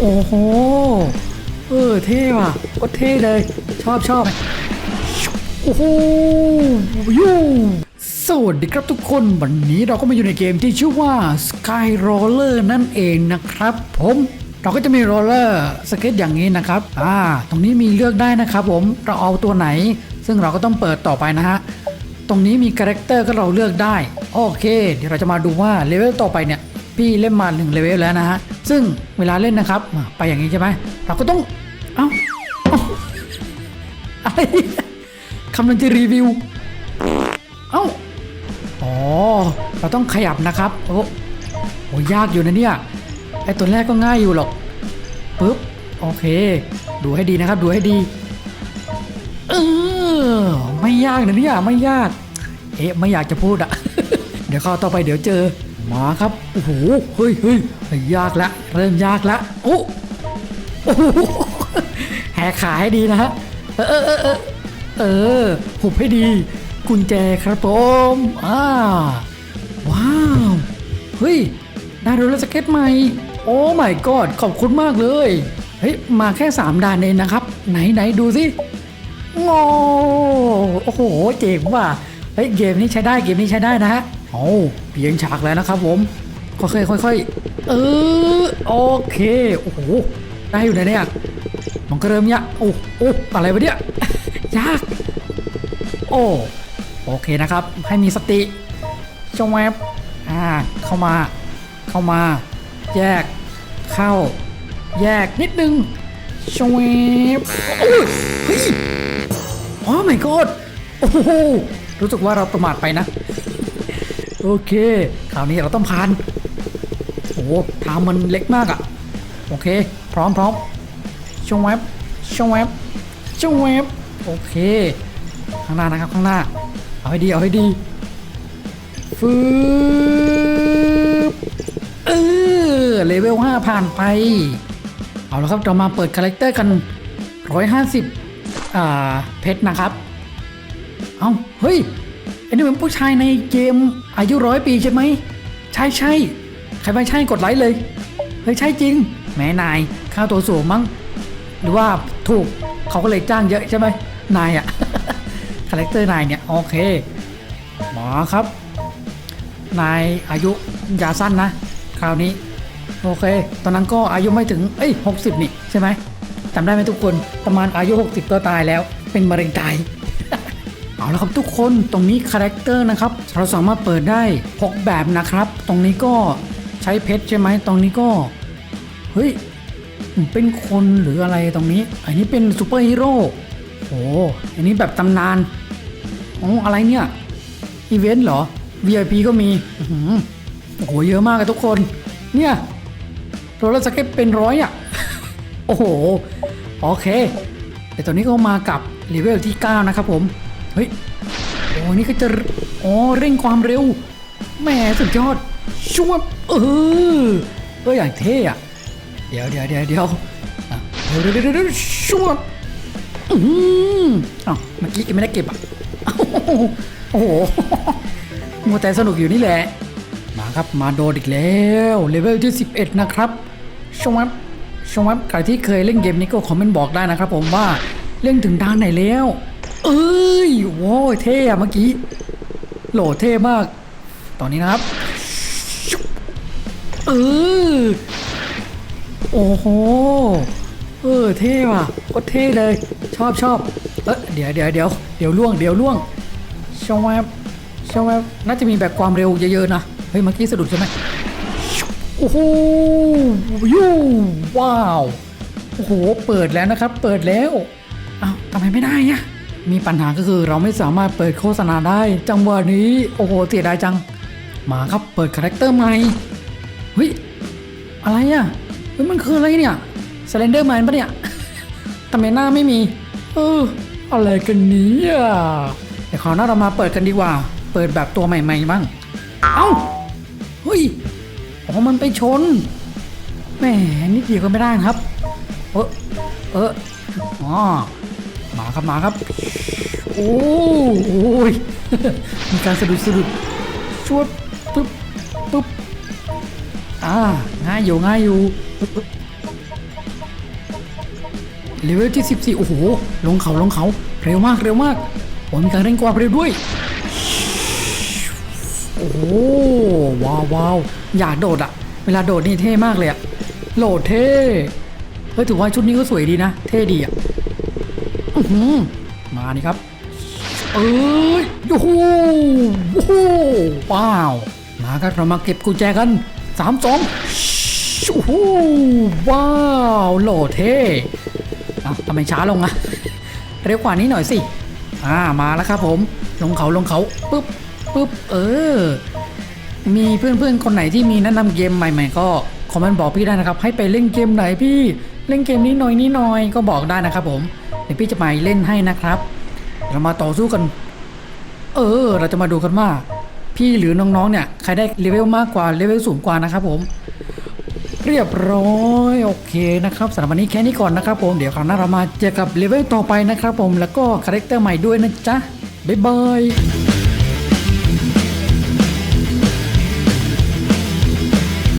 โอ้โห เออเท่ว่ะก็เท่เลย ชอบชอบโอ้โหยูสวัสดีครับทุกคนวันนี้เราก็มาอยู่ในเกมที่ชื่อว่า Sky Roller นั่นเองนะครับ ผมเราก็จะมีโรลเลอร์สเก็ตอย่างนี้นะครับ อ่า ตรงนี้มีเลือกได้นะครับผม เราเอาตัวไหน ซึ่งเราก็ต้องเปิดต่อไปนะฮะ ตรงนี้มีคาแรคเตอร์ก็เราเลือกได้ โอเค เดี๋ยวเราจะมาดูว่าเลเวลต่อไปเนี่ย พี่เล่นมาหนึ่งเลเวลแล้วนะฮะ ซึ่งเวลาเล่นนะครับ ไปอย่างนี้ใช่ไหมเราก็ต้องเอ้าเอ้าอะไรคำนันจะรีวิว เอ้า อ๋อ เราต้องขยับนะครับ โอ้โหยากอยู่นะเนี่ย ไอตัวแรกก็ง่ายอยู่หรอกปึ๊บ โอเค ดูให้ดีนะครับ ดูให้ดี เออ ไม่ยากนะเนี่ย ไม่ยาก เอ๊ะ ไม่อยากจะพูดอะ เดี๋ยวข้าต่อไปเดี๋ยวเจอ มาครับ โอ้โห เฮ้ยเฮ้ยยากละเริ่มยากละโอ้โอ้โหแหกขาให้ดีนะฮะ เออเออเออเออหุบให้ดี กุญแจครับผมอ่าว้าว เฮ้ยได้โรลเลอร์สเก็ตใหม่ โอ้ my god ขอบคุณมากเลย เฮ้ย มาแค่ 3ด่านเองนะครับ ไหนไหนดูสิง่โอ้โห เจ๋งว่ะ เฮ้ย เกมนี้ใช้ได้ เกมนี้ใช้ได้นะฮะ โอ้เพียงฉากแล้วนะครับผม ค่อยๆค่อยๆเออโอเคโอ้โหได้อยู่นะเนี่ยมันก็เริ่มยากโอ้โอ้อะไรวะเนี่ยยากโอ้โอเคนะครับ ให้มีสติจงแวบอ่าเข้ามา เข้ามา แยก เข้า แยกนิดนึงชวบโอ้ยเฮ้ยโอ้ my god โอ้โหรู้สึกว่าเราประมาทไปนะ โอเค คราวนี้เราต้องผ่าน โอ้โหทางมันเล็กมากอะโอเค พร้อมพร้อมชงแวบชงแวบชงแวบโอเค ข้างหน้านะครับข้างหน้า เอาให้ดีเอาให้ดีฟืบเออเลเวล5ผ่านไป เอาละครับเรามาเปิดคาแรคเตอร์กัน 150 อ่า เพชรนะครับ เอาเฮ้ย อันนี้เป็นผู้ชายในเกมอายุร้อยปีใช่ไหม ใช่ใช่ใครไม่ใช่กดไลค์เลย เฮ้ยใช่จริง แม่นายค่าตัวสูงมั้ง หรือว่าถูกเขาก็เลยจ้างเยอะใช่ไหมนายอะคาแรคเตอร์นายเนี่ยโอเคหมอครับ นายอายุยาสั้นนะ คราวนี้ โอเค ตอนนั้นก็อายุไม่ถึง เอ้ยหกสิบนี่ใช่ไหมจำได้ไหมทุกคนประมาณอายุ 60 ก็ตายแล้ว เป็นมะเร็งตาย เอาละครับทุกคนตรงนี้คาแรคเตอร์นะครับเราสามารถเปิดได้ 6 แบบนะครับ ตรงนี้ก็ใช้เพชรใช่ไหมตรงนี้ก็เฮ้ยเป็นคนหรืออะไรตรงนี้ อันนี้เป็นซูเปอร์ฮีโร่โอ้อันนี้แบบตำนานโอ้อะไรเนี่ยอีเวนต์เหรอ VIP ก็มีโอ้โหเยอะมากอะทุกคน เนี่ยโรลเลอร์สเก็ตเป็นร้อยอะโอ้โห โอเค แต่ตอนนี้ก็มากับเลเวลที่ 9 นะครับผม เฮ้ย โอ้นี่ก็จะ อ๋อ เร่งความเร็ว แหมสุดยอดช่วบเออ เอออย่างเท่อะเดี๋ยวเดี๋ยวเดี๋ยวเดี๋ยวอะเดี๋ยวเดี๋ยวเดี๋ยวเดี๋ยวช่วบอืมอ้าวเมื่อกี้ไม่ได้เก็บอะ โอ้โหมัวแต่สนุกอยู่นี่แหละ มาครับ มาโดดอีกแล้ว เลเวลที่ 11 นะครับชวับชวับใครที่เคยเล่นเกมนี้ก็คอมเมนต์บอกได้นะครับผมว่าเล่นถึงด้านไหนแล้ว เอ้ยโว้ยเท่อะเมื่อกี้ โหลดเท่มาก ตอนนี้นะครับ เออ โอ้โห เออ เท่ว่ะโคตรเท่เลย ชอบชอบเออเดี๋ยวเดี๋ยวเดี๋ยวเดี๋ยวล่วง เดี๋ยวล่วงชวับชวับน่าจะมีแบบความเร็วเยอะๆนะ เฮ้ย เมื่อกี้สะดุดใช่ไหมโอ้โหยูว้าว โอ้โห เปิดแล้วนะครับ เปิดแล้ว อ้าวทำไมไม่ได้อะ มีปัญหาก็คือเราไม่สามารถเปิดโฆษณาได้ จังหวะนี้โอ้โหเสียดายจัง มาครับเปิดคาแรคเตอร์ใหม่เฮ้ยอะไรอะเฮ้ยมันคืออะไรเนี่ยสเลนเดอร์แมนปะเนี่ยทำไมหน้าไม่มีเอออะไรกันนี้อะเดี๋ยวขอหน้าเรามาเปิดกันดีกว่า เปิดแบบตัวใหม่ๆบ้างเอ้าเฮ้ยอ๋อมันไปชนแหมนิดเดียวก็ไม่ได้นะครับ เออเอออ๋อ มาครับมาครับ โอ้โยมีการสะดุดสะดุดชวดปึ๊บปึ๊บอ่าง่ายอยู่ง่ายอยู่เลเวลที่ 14 โอ้โห ลงเขาลงเขา เร็วมากเร็วมากโอ้มีการเร่งความเร็วด้วย โอ้ว้าวว้าวอยากโดดอะเวลาโดดนี่เท่มากเลยอะโหลดเท่เฮ้ยถือว่าชุดนี้ก็สวยดีนะ เท่ดีอะ มานี่ครับ เอ้ยโอ้โหโอ้โหว้าว มาครับเรามาเก็บกุญแจกันสามสองโอ้โหว้าวโหลเท่อ้าทำไมช้าลงอะเร็วกว่านี้หน่อยสิ อ่ามาแล้วครับผม ลงเขาลงเขาปุ๊บปุ๊บเออ มีเพื่อนๆคนไหนที่มีแนะนำเกมใหม่ๆก็คอมเมนต์บอกพี่ได้นะครับ ให้ไปเล่นเกมไหนพี่ เล่นเกมนี้หน่อยนี้หน่อยก็บอกได้นะครับผม เดี๋ยวพี่จะไปเล่นให้นะครับ เรามาต่อสู้กัน เออ เราจะมาดูกันว่า พี่หรือน้องๆเนี่ยใครได้เลเวลมากกว่าเลเวลสูงกว่านะครับผม เรียบร้อยโอเคนะครับสำหรับวันนี้แค่นี้ก่อนนะครับผมเดี๋ยวคราวหน้าเรามาเจอกับเลเวลต่อไปนะครับผมแล้วก็คาแรคเตอร์ใหม่ด้วยนะจ๊ะบ๊ายบาย